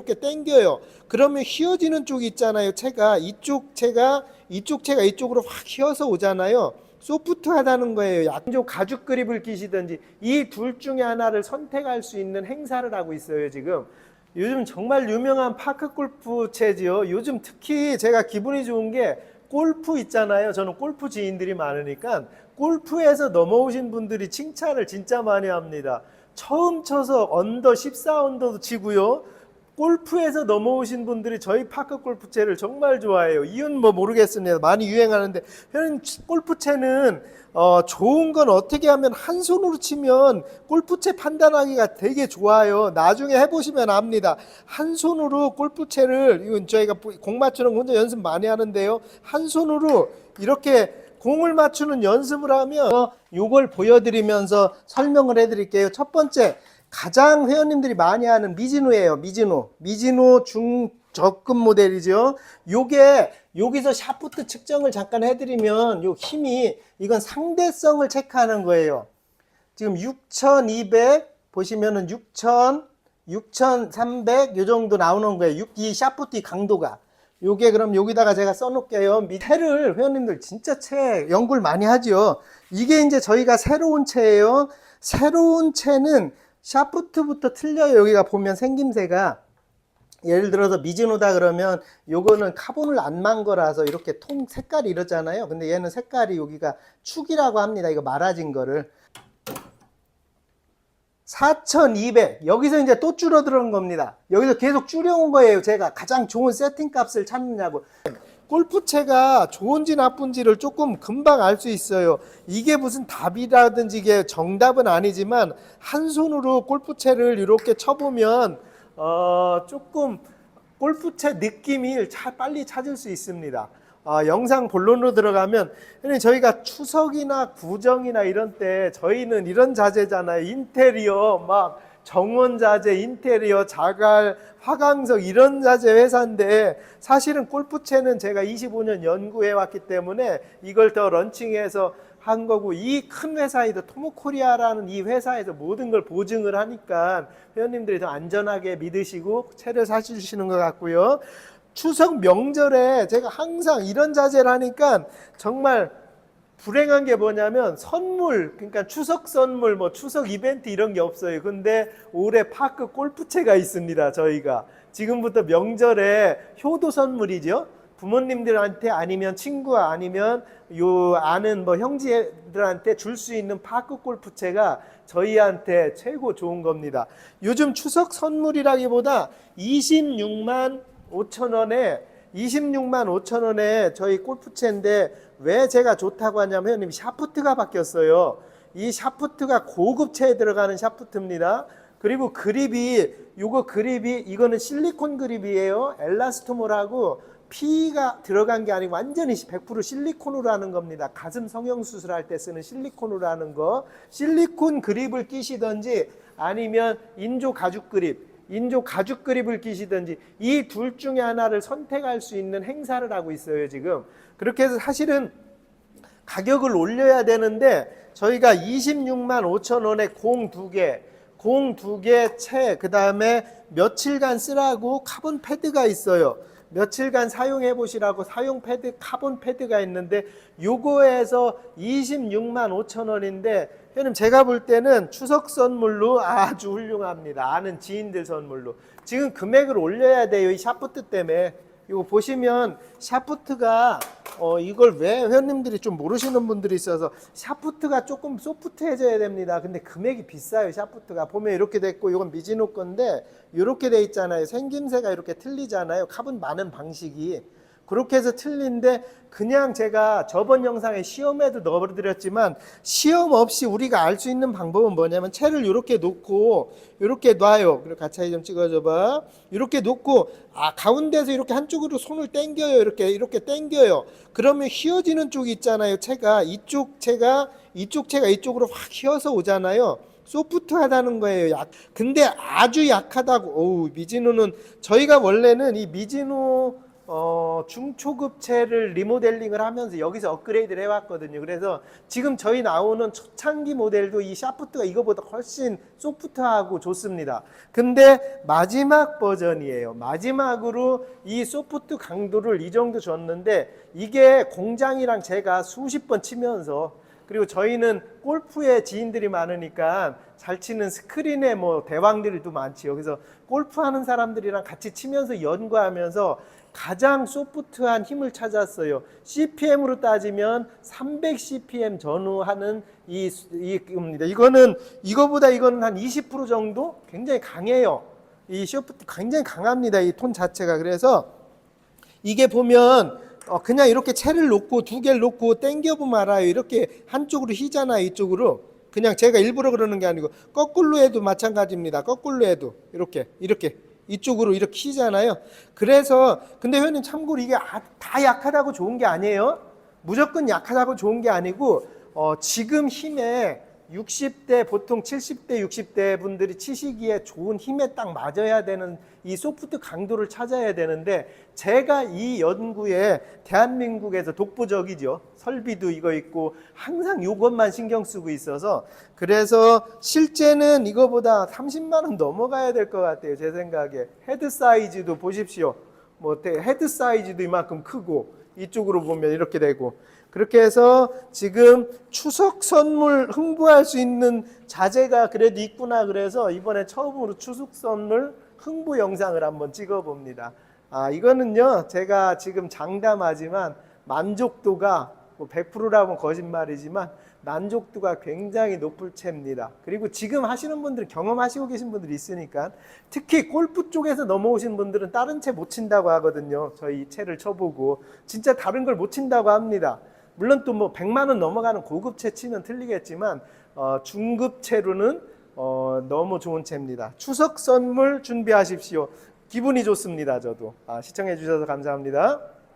이렇게 당겨요. 그러면 휘어지는 쪽이 있잖아요. 채가 이쪽 채가 이쪽 채가 이쪽으로 확 휘어서 오잖아요. 소프트하다는 거예요. 약쪽 가죽 그립을 끼시든지 이 둘 중에 하나를 선택할 수 있는 행사를 하고 있어요. 지금 요즘 정말 유명한 파크 골프 채지요. 요즘 특히 제가 기분이 좋은 게 골프 있잖아요. 저는 골프 지인들이 많으니까 골프에서 넘어오신 분들이 칭찬을 진짜 많이 합니다. 처음 쳐서 언더 14언더도 치고요. 골프에서 넘어오신 분들이 저희 파크 골프채를 정말 좋아해요. 이유는 뭐 모르겠습니다. 많이 유행하는데 형님 골프채는 어, 좋은 건 어떻게 하면 한 손으로 치면 골프채 판단하기가 되게 좋아요. 나중에 해보시면 압니다. 한 손으로 골프채를 이건 저희가 공 맞추는 거 혼자 연습 많이 하는데요. 한 손으로 이렇게 공을 맞추는 연습을 하면 어, 요걸 보여드리면서 설명을 해드릴게요. 첫 번째 가장 회원님들이 많이 하는 미즈노예요. 미즈노. 미즈노 중저급 모델이죠. 요게 여기서 샤프트 측정을 잠깐 해드리면 요 힘이 이건 상대성을 체크하는 거예요. 지금 6200 보시면은 6000, 6300 요 정도 나오는 거예요. 6, 이 샤프트 강도가. 요게 그럼 여기다가 제가 써놓을게요. 채를 회원님들 진짜 채 연구를 많이 하죠. 이게 이제 저희가 새로운 채예요. 새로운 채는 샤프트부터 틀려요. 여기가 보면 생김새가 예를 들어서 미즈노다 그러면 요거는 카본을 안 만 거라서 이렇게 통 색깔이 이렇잖아요. 근데 얘는 색깔이 여기가 축이라고 합니다. 이거 말아진 거를 4200 여기서 이제 또 줄어드는 겁니다. 여기서 계속 줄여온 거예요. 제가 가장 좋은 세팅 값을 찾느냐고. 골프채가 좋은지 나쁜지를 조금 금방 알 수 있어요. 이게 무슨 답이라든지 이게 정답은 아니지만 한 손으로 골프채를 이렇게 쳐보면 어 조금 골프채 느낌이 차, 빨리 찾을 수 있습니다. 아, 영상 본론으로 들어가면 저희가 추석이나 구정이나 이런 때 저희는 이런 자재잖아요. 인테리어 막 정원 자재, 인테리어, 자갈, 화강석 이런 자재 회사인데 사실은 골프채는 제가 25년 연구해 왔기 때문에 이걸 더 런칭해서 한 거고 이 큰 회사에도 토모코리아라는 이 회사에서 모든 걸 보증을 하니까 회원님들이 더 안전하게 믿으시고 채를 사주시는 것 같고요. 추석 명절에 제가 항상 이런 자재를 하니까 정말 불행한 게 뭐냐면 선물 그러니까 추석 선물 뭐 추석 이벤트 이런 게 없어요. 근데 올해 파크 골프채가 있습니다. 저희가 지금부터 명절에 효도 선물이죠. 부모님들한테 아니면 친구 아니면 요 아는 뭐 형제들한테 줄 수 있는 파크 골프채가 저희한테 최고 좋은 겁니다. 요즘 추석 선물이라기보다 26만 5천 원에 26만 5천 원에 저희 골프채인데 왜 제가 좋다고 하냐면 회원님 샤프트가 바뀌었어요. 이 샤프트가 고급체에 들어가는 샤프트입니다. 그리고 그립이 요거 그립이 이거는 실리콘 그립이에요. 엘라스토몰하고 피가 들어간 게 아니고 완전히 100% 실리콘으로 하는 겁니다. 가슴 성형 수술할 때 쓰는 실리콘으로 하는 거. 실리콘 그립을 끼시든지 아니면 인조 가죽 그립 인조 가죽 그립을 끼시든지 이 둘 중에 하나를 선택할 수 있는 행사를 하고 있어요, 지금. 그렇게 해서 사실은 가격을 올려야 되는데 저희가 26만 5천 원에 공 두 개, 공 두개 채, 그 다음에 며칠간 쓰라고 카본 패드가 있어요. 며칠간 사용해 보시라고 사용 패드, 카본 패드가 있는데 요거에서 26만 5천 원인데 형님 제가 볼 때는 추석 선물로 아주 훌륭합니다. 아는 지인들 선물로. 지금 금액을 올려야 돼요. 이 샤프트 때문에. 이거 보시면 샤프트가 어 이걸 왜 회원님들이 좀 모르시는 분들이 있어서 샤프트가 조금 소프트해져야 됩니다. 근데 금액이 비싸요. 샤프트가 보면 이렇게 됐고 이건 미지노 건데 이렇게 돼 있잖아요. 생김새가 이렇게 틀리잖아요. 카본 많은 방식이 그렇게 해서 틀린데 그냥 제가 저번 영상에 시험에도 넣어드렸지만 시험 없이 우리가 알 수 있는 방법은 뭐냐면 채를 이렇게 놓고 이렇게 놔요. 그리고 가차이 좀 찍어줘봐. 이렇게 놓고 아 가운데서 이렇게 한쪽으로 손을 당겨요. 이렇게 이렇게 당겨요. 그러면 휘어지는 쪽이 있잖아요. 채가 이쪽 채가 이쪽 채가 이쪽으로 확 휘어서 오잖아요. 소프트하다는 거예요. 약. 근데 아주 약하다고. 어우 미지노는 저희가 원래는 이 미지노 어, 중초급체를 리모델링을 하면서 여기서 업그레이드를 해왔거든요. 그래서 지금 저희 나오는 초창기 모델도 이 샤프트가 이거보다 훨씬 소프트하고 좋습니다. 근데 마지막 버전이에요. 마지막으로 이 소프트 강도를 이 정도 줬는데 이게 공장이랑 제가 수십 번 치면서 그리고 저희는 골프에 지인들이 많으니까 잘 치는 스크린에 뭐 대왕들도 많지요. 그래서 골프 하는 사람들이랑 같이 치면서 연구하면서 가장 소프트한 힘을 찾았어요. CPM으로 따지면 300 CPM 전후하는 이, 이, 겁니다. 이거는, 이거보다 이거는 한 20% 정도 굉장히 강해요. 이 소프트 굉장히 강합니다. 이 톤 자체가. 그래서 이게 보면 어, 그냥 이렇게 채를 놓고 두 개를 놓고 당겨 보면 알아요. 이렇게 한쪽으로 휘잖아요. 이쪽으로. 그냥 제가 일부러 그러는 게 아니고 거꾸로 해도 마찬가지입니다. 거꾸로 해도 이렇게 이렇게 이쪽으로 이렇게 휘잖아요. 그래서 근데 회원님 참고로 이게 아- 다 약하다고 좋은 게 아니에요. 무조건 약하다고 좋은 게 아니고 어, 지금 힘에 60대 보통 70대 60대 분들이 치시기에 좋은 힘에 딱 맞아야 되는 이 소프트 강도를 찾아야 되는데 제가 이 연구에 대한민국에서 독보적이죠. 설비도 이거 있고 항상 이것만 신경 쓰고 있어서 그래서 실제는 이거보다 30만 원 넘어가야 될 것 같아요. 제 생각에 헤드 사이즈도 보십시오. 뭐 대- 헤드 사이즈도 이만큼 크고 이쪽으로 보면 이렇게 되고 그렇게 해서 지금 추석 선물 홍보할 수 있는 자재가 그래도 있구나 그래서 이번에 처음으로 추석 선물 홍보 영상을 한번 찍어 봅니다. 아 이거는요 제가 지금 장담하지만 만족도가 뭐 100%라면 거짓말이지만 만족도가 굉장히 높을 채입니다. 그리고 지금 하시는 분들 경험하시고 계신 분들이 있으니까 특히 골프 쪽에서 넘어오신 분들은 다른 채 못 친다고 하거든요. 저희 채를 쳐보고 진짜 다른 걸 못 친다고 합니다. 물론 또 뭐 100만 원 넘어가는 고급 채 치면 틀리겠지만 어, 중급 채로는 어, 너무 좋은 채입니다. 추석 선물 준비하십시오. 기분이 좋습니다. 저도 아, 시청해 주셔서 감사합니다.